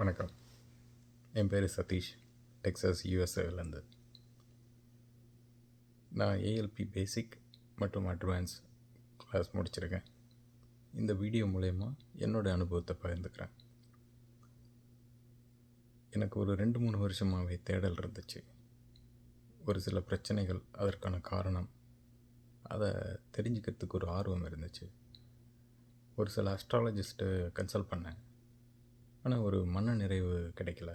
வணக்கம். என் பேர் சதீஷ். டெக்ஸஸ் யூஎஸ்ஏலேருந்து நான் ஏஎல்பி பேசிக் மற்றும் அட்வான்ஸ் கிளாஸ் முடிச்சிருக்கேன். இந்த வீடியோ மூலயமா என்னோடய அனுபவத்தை பகிர்ந்துக்கிறேன். எனக்கு ஒரு ரெண்டு மூணு வருஷமாகவே தேடல் இருந்துச்சு. ஒரு சில பிரச்சனைகள் அதற்கான காரணம். அதை தெரிஞ்சுக்கிறதுக்கு ஒரு ஆர்வம் இருந்துச்சு. ஒரு சில அஸ்ட்ராலஜிஸ்ட்டு கன்சல்ட் பண்ணேன். ஆனால் ஒரு மன நிறைவு கிடைக்கல.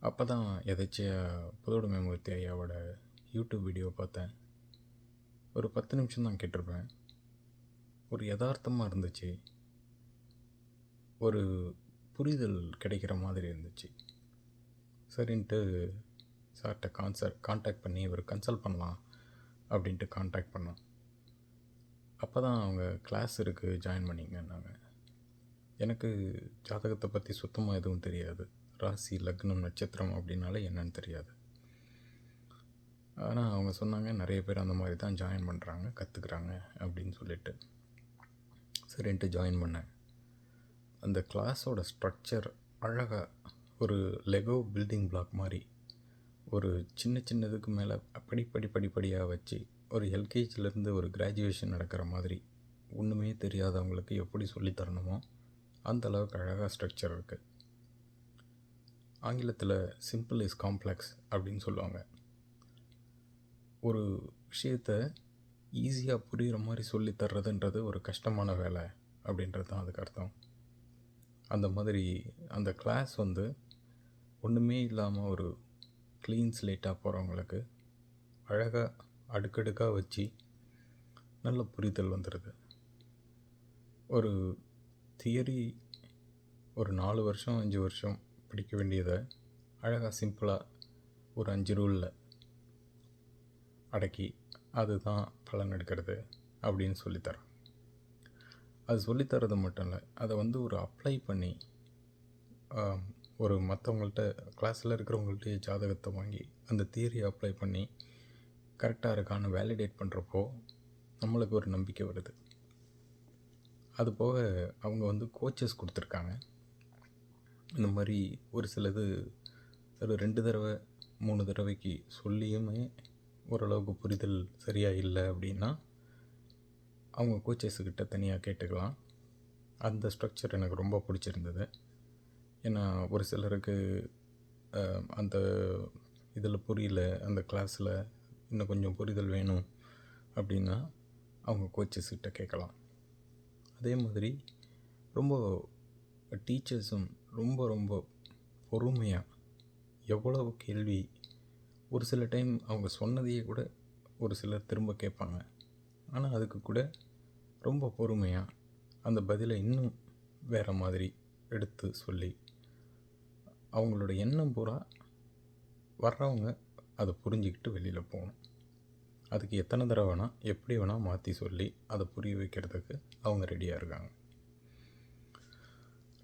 அப்போ தான் எதாச்சியாக புதோடு மேம்பூர்த்தி ஐயாவோட யூடியூப் வீடியோ பார்த்தேன். ஒரு பத்து நிமிஷம் தான் கேட்டிருப்பேன். ஒரு யதார்த்தமாக இருந்துச்சு. ஒரு புரிதல் கிடைக்கிற மாதிரி இருந்துச்சு. சரின்ட்டு சார்கிட்ட கான்சர் காண்டாக்ட் பண்ணி ஒரு கன்சல்ட் பண்ணலாம் அப்படின்ட்டு காண்டாக்ட் பண்ணோம். அப்போ தான் அவங்க கிளாஸ் இருக்குது ஜாயின் பண்ணிங்கன்னாங்க. எனக்கு ஜாதகத்தை பற்றி சுத்தமாக எதுவும் தெரியாது. ராசி லக்னம் நட்சத்திரம் அப்படின்னாலே என்னன்னு தெரியாது. ஆனால் அவங்க சொன்னாங்க நிறைய பேர் அந்த மாதிரி தான் ஜாயின் பண்ணுறாங்க கற்றுக்குறாங்க அப்படின்னு சொல்லிட்டு. சரின்ட்டு ஜாயின் பண்ணேன். அந்த கிளாஸோட ஸ்ட்ரக்சர் அழகாக ஒரு லெகோ பில்டிங் பிளாக் மாதிரி ஒரு சின்ன சின்னதுக்கு மேலே படிப்படி படிப்படியாக வச்சு ஒரு எல்கேஜிலேருந்து ஒரு கிராஜுவேஷன் நடக்கிற மாதிரி ஒன்றுமே தெரியாதவங்களுக்கு எப்படி சொல்லித்தரணுமோ அந்த அளவுக்கு அழகாக ஸ்ட்ரக்சர் இருக்குது ஆங்கிலத்தில் சிம்பிள் இஸ் காம்ப்ளெக்ஸ் அப்படின்னு சொல்லுவாங்க. ஒரு விஷயத்த ஈஸியாக புரிகிற மாதிரி சொல்லி தர்றதுன்றது ஒரு கஷ்டமான வேலை அப்படின்றது தான் அதுக்கு அர்த்தம். அந்த மாதிரி அந்த கிளாஸ் வந்து ஒன்றுமே இல்லாமல் ஒரு க்ளீன் ஸ்லேட்டாக போகிறவங்களுக்கு அழகாக அடுக்கடுக்காக வச்சு நல்ல புரிதல் வந்துடுது ஒரு தியரி ஒரு நாலு வருஷம் அஞ்சு வருஷம் படிக்க வேண்டியதை அழகாக சிம்பிளாக ஒரு அஞ்சு ரூலில் அடக்கி அதுதான் பலன் எடுக்கிறது அப்படின்னு சொல்லித்தரோம் அது சொல்லித்தரது மட்டும் இல்லை அதை வந்து ஒரு அப்ளை பண்ணி ஒரு மற்றவங்கள்ட்ட கிளாஸில் இருக்கிறவங்கள்ட்ட ஜாதகத்தை வாங்கி அந்த தியரியை அப்ளை பண்ணி கரெக்டாக இருக்கான்னு வேலிடேட் பண்ணுறப்போ நம்மளுக்கு ஒரு நம்பிக்கை வருது. அது போக அவங்க வந்து கோச்சஸ் கொடுத்துருக்காங்க. இந்த மாதிரி ஒரு சிலது ஒரு ரெண்டு தடவை மூணு தடவைக்கு சொல்லியுமே ஓரளவுக்கு புரிதல் சரியாக இல்லை அப்படின்னா அவங்க கோச்சஸுக்கிட்ட தனியாக கேட்டுக்கலாம். அந்த ஸ்ட்ரக்சர் எனக்கு ரொம்ப பிடிச்சிருந்தது. ஏன்னா ஒரு சிலருக்கு அந்த இதில் புரியல அந்த கிளாஸில் இன்னும் கொஞ்சம் புரிதல் வேணும் அப்படின்னா அவங்க கோச்சஸ்கிட்ட கேட்கலாம். அதே மாதிரி ரொம்ப டீச்சர்ஸும் ரொம்ப ரொம்ப பொறுமையாக எவ்வளவு கேள்வி ஒரு சில டைம் அவங்க சொன்னதையே கூட ஒரு சிலர் திரும்ப கேட்பாங்க. ஆனால் அதுக்கு கூட ரொம்ப பொறுமையாக அந்த பதிலை இன்னும் வேறு மாதிரி எடுத்து சொல்லி அவங்களோட எண்ணம் பூரா வர்றவங்க அதை புரிஞ்சுக்கிட்டு வெளியில் போகணும். அதுக்கு எத்தனை தடவை வேணால் எப்படி வேணால் மாற்றி சொல்லி அதை புரிய வைக்கிறதுக்கு அவங்க ரெடியாக இருக்காங்க.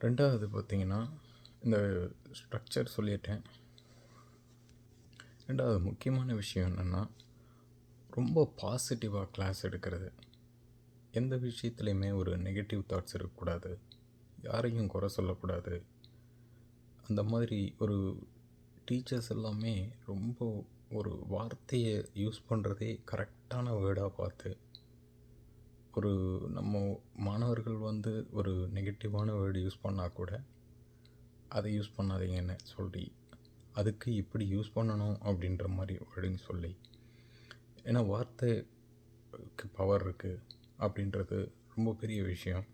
ரெண்டாவது பார்த்திங்கன்னா இந்த ஸ்ட்ரக்சர் சொல்லிட்டேன். ரெண்டாவது முக்கியமான விஷயம் என்னென்னா ரொம்ப பாசிட்டிவாக கிளாஸ் எடுக்கிறது. எந்த விஷயத்துலையுமே ஒரு நெகட்டிவ் தாட்ஸ் இருக்கக்கூடாது. யாரையும் குறை சொல்லக்கூடாது. அந்த மாதிரி ஒரு டீச்சர்ஸ் எல்லாமே ரொம்ப ஒரு வார்த்தையை யூஸ் பண்ணுறதே கரெக்டான வேர்டாக பார்த்து ஒரு நம்ம மாணவர்கள் வந்து ஒரு நெகட்டிவான வேர்டு யூஸ் பண்ணால் கூட அதை யூஸ் பண்ணாதீங்கன்னு சொல்லி அதுக்கு இப்படி யூஸ் பண்ணணும் அப்படின்ற மாதிரி வேர்டுன்னு சொல்லி ஏன்னா வார்த்தைக்கு பவர் இருக்குது அப்படின்றது ரொம்ப பெரிய விஷயம்.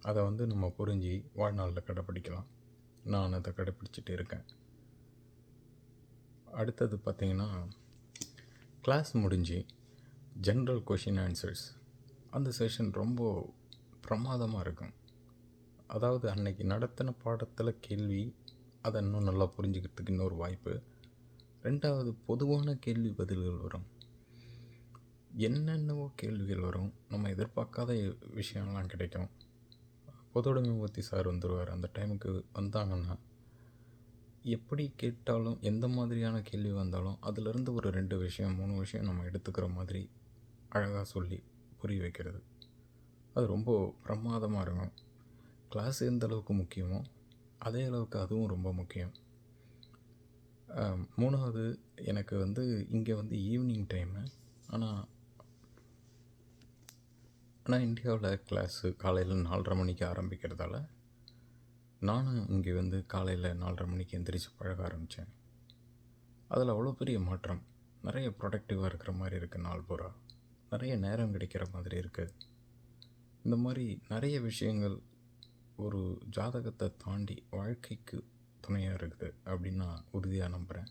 அதை வந்து நம்ம புரிஞ்சு வாழ்நாளில் கடைப்பிடிக்கலாம். நான் அதை கடைப்பிடிச்சிட்டு இருக்கேன். அடுத்தது பார்த்திங்கன்னா கிளாஸ் முடிஞ்சு ஜென்ரல் கொஷின் ஆன்சர்ஸ் அந்த செஷன் ரொம்ப பிரமாதமாக இருக்கும். அதாவது அன்னைக்கு நடத்தின பாடத்தில் கேள்வி அதை இன்னும் நல்லா புரிஞ்சுக்கிறதுக்கு இன்னொரு வாய்ப்பு. ரெண்டாவது பொதுவான கேள்வி பதில்கள் வரும். என்னென்னவோ கேள்விகள் வரும். நம்ம எதிர்பார்க்காத விஷயம்லாம் கிடைக்கும். பொதுவுடைமை மூர்த்தி சார் வந்துடுவார் அந்த டைமுக்கு வந்தாங்கன்னா எப்படி கேட்டாலும் எந்த மாதிரியான கேள்வி வந்தாலும் அதிலிருந்து ஒரு ரெண்டு விஷயம் மூணு விஷயம் நம்ம எடுத்துக்கிற மாதிரி அழகாக சொல்லி புரிய வைக்கிறது. அது ரொம்ப பிரமாதமாக இருக்கும் கிளாஸ் எந்த அளவுக்கு முக்கியமோ அதே அளவுக்கு அதுவும் ரொம்ப முக்கியம். மூணாவது எனக்கு வந்து இங்கே வந்து ஈவினிங் டைமு ஆனால் ஆனால் இந்தியாவில் கிளாஸு காலையில் நாலரை மணிக்கு ஆரம்பிக்கிறதால நானும் இங்கே வந்து காலையில் நாலரை மணிக்கு எந்திரிச்சு பழக ஆரம்பித்தேன். அதில் அவ்வளோ பெரிய மாற்றம். நிறைய ப்ரொடக்டிவாக இருக்கிற மாதிரி இருக்குது நாள் பூரா. நிறைய நேரம் கிடைக்கிற மாதிரி இருக்குது இந்த மாதிரி நிறைய விஷயங்கள் ஒரு ஜாதகத்தை தாண்டி வாழ்க்கைக்கு துணையாக இருக்குது அப்படின்னு நான் உறுதியாக நம்புகிறேன்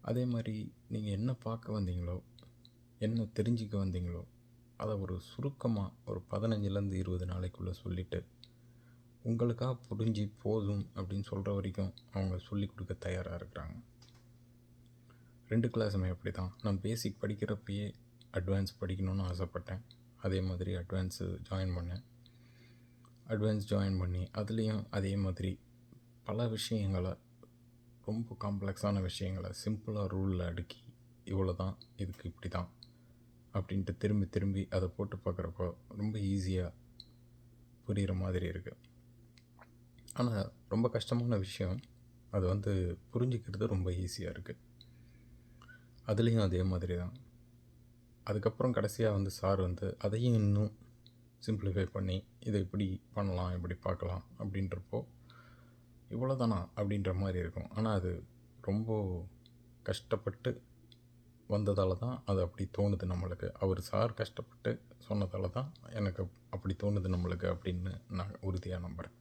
அதே மாதிரி நீங்கள் என்ன பார்க்க வந்தீங்களோ என்ன தெரிஞ்சுக்க வந்தீங்களோ அதை ஒரு சுருக்கமாக ஒரு பதினஞ்சுலேருந்து இருபது நாளைக்குள்ளே சொல்லிவிட்டு உங்களுக்காக புரிஞ்சு போதும் அப்படின்னு சொல்கிற வரைக்கும் அவங்க சொல்லி கொடுக்க தயாராக இருக்கிறாங்க. ரெண்டு கிளாஸுமே அப்படி தான் நான் பேசிக் படிக்கிறப்பயே அட்வான்ஸ் படிக்கணும்னு ஆசைப்பட்டேன். அதே மாதிரி அட்வான்ஸு ஜாயின் பண்ணேன். அட்வான்ஸ் ஜாயின் பண்ணி அதுலேயும் அதே மாதிரி பல விஷயங்களை ரொம்ப காம்ப்ளெக்ஸான விஷயங்களை சிம்பிளாக ரூலில் அடுக்கி இவ்வளோ தான் இதுக்கு இப்படி தான் அப்படின்ட்டு திரும்பி திரும்பி அதை போட்டு பார்க்குறப்போ ரொம்ப ஈஸியாக புரிகிற மாதிரி இருக்குது ஆனால் ரொம்ப கஷ்டமான விஷயம். அது வந்து புரிஞ்சுக்கிறது ரொம்ப ஈஸியாக இருக்குது அதுலேயும் அதே மாதிரி தான் அதுக்கப்புறம் கடைசியாக வந்து சார் வந்து அதையும் இன்னும் சிம்பிளிஃபை பண்ணி இதை இப்படி பண்ணலாம் இப்படி பார்க்கலாம் அப்படின்றப்போ இவ்வளோதானா அப்படின்ற மாதிரி இருக்கும். ஆனால் அது ரொம்ப கஷ்டப்பட்டு வந்ததால் தான் அது அப்படி தோணுது நம்மளுக்கு. அவர் சார் கஷ்டப்பட்டு சொன்னதால தான் எனக்கு அப்படி தோணுது நம்மளுக்கு அப்படின்னு நான் உறுதியாக நம்புகிறேன்